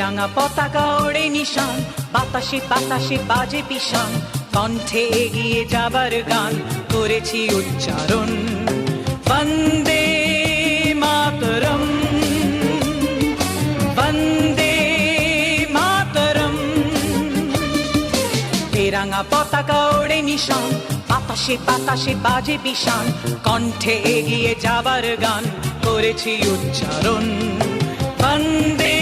রাঙা পতাকা ওড়ে নিশান, বাতাসে বাতাসে বাজে পিশান কণ্ঠে এগিয়ে যাবার গান করেছি উচ্চারণ। বন্দে মাতরম বন্দে মাতরম। তেরাঙা পতাকা ওড়ে নিশান, বাতাসে বাতাসে বাজে বিশান কণ্ঠে এগিয়ে যাবার গান করেছি উচ্চারণ। বন্দে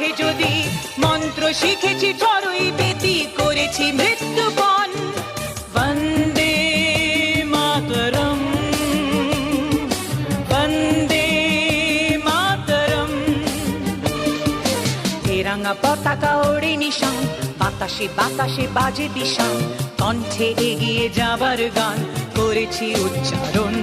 ওঠে যদি মন্ত্র শিখেছি চড়ুই বেতি করেছি মৃত্যুপণ বন্দে মাতরম বন্দে মাতরম। তেরাঙ্গা পতাকা ওড়ে নিশান, বাতাসে বাতাসে বাজে দিশান। কণ্ঠে এগিয়ে যাবার গান করেছি উচ্চারণ।